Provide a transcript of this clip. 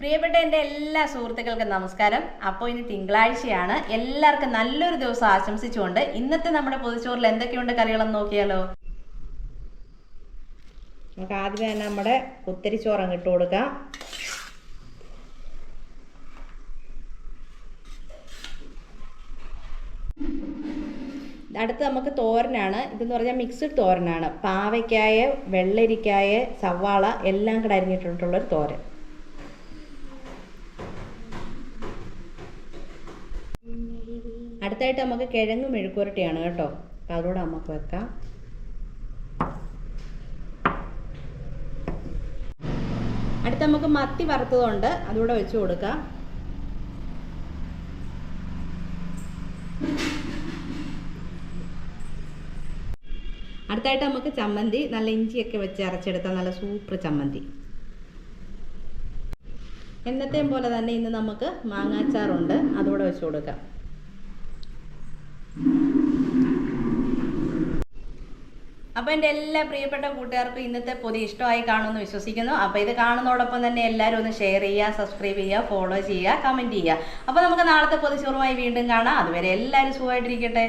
പ്രിയപ്പെട്ട എന്റെ എല്ലാ സുഹൃത്തുക്കൾക്കും നമസ്കാരം. അപ്പോൾ ഇനി തിങ്കളാഴ്ചയാണ്. എല്ലാവർക്കും നല്ലൊരു ദിവസം ആശംസിച്ചുകൊണ്ട് ഇന്നത്തെ നമ്മുടെ പൊതിച്ചോറിൽ എന്തൊക്കെയുണ്ട് കറികളെന്ന് നോക്കിയാലോ? നമുക്ക് ആദ്യം തന്നെ നമ്മുടെ കുത്തരിച്ചോറ് അങ്ങ് ഇട്ട് കൊടുക്കാം. അടുത്ത് നമുക്ക് തോരനാണ്. ഇതെന്ന് പറഞ്ഞാൽ മിക്സ്ഡ് തോരനാണ്. പാവയ്ക്കായ വെള്ളരിക്കായ സവാള എല്ലാം കൂടെ അരിഞ്ഞിട്ടുള്ളൊരു തോരൻ. അടുത്തായിട്ട് നമുക്ക് കിഴങ്ങ് മെഴുക്കുരട്ടിയാണ് കേട്ടോ. അപ്പോൾ അതുകൂടെ നമുക്ക് വെക്കാം. അടുത്ത് നമുക്ക് മത്തി വറുത്തതുണ്ട്. അതുകൂടെ വെച്ച് കൊടുക്കാം. അടുത്തായിട്ട് നമുക്ക് ചമ്മന്തി നല്ല ഇഞ്ചിയൊക്കെ വെച്ച് അരച്ചെടുത്ത നല്ല സൂപ്പർ ചമ്മന്തി. എന്നത്തെയും പോലെ തന്നെ ഇന്ന് നമുക്ക് മാങ്ങാച്ചാറുണ്ട്. അതുകൂടെ വെച്ച് കൊടുക്കാം. അപ്പോൾ എന്റെ എല്ലാ പ്രിയപ്പെട്ട കൂട്ടുകാർക്കും ഇന്നത്തെ പൊതി ഇഷ്ടമായി കാണുമെന്ന് വിശ്വസിക്കുന്നു. അപ്പോൾ ഇത് കാണുന്നതോടൊപ്പം തന്നെ എല്ലാവരും ഒന്ന് ഷെയർ ചെയ്യുക സബ്സ്ക്രൈബ് ചെയ്യുക ഫോളോ ചെയ്യുക കമന്റ് ചെയ്യുക. അപ്പോൾ നമുക്ക് നാളത്തെ പൊതിച്ചോറുമായി വീണ്ടും കാണാം. അതുവരെ എല്ലാവരും സുഖമായിട്ടിരിക്കട്ടെ.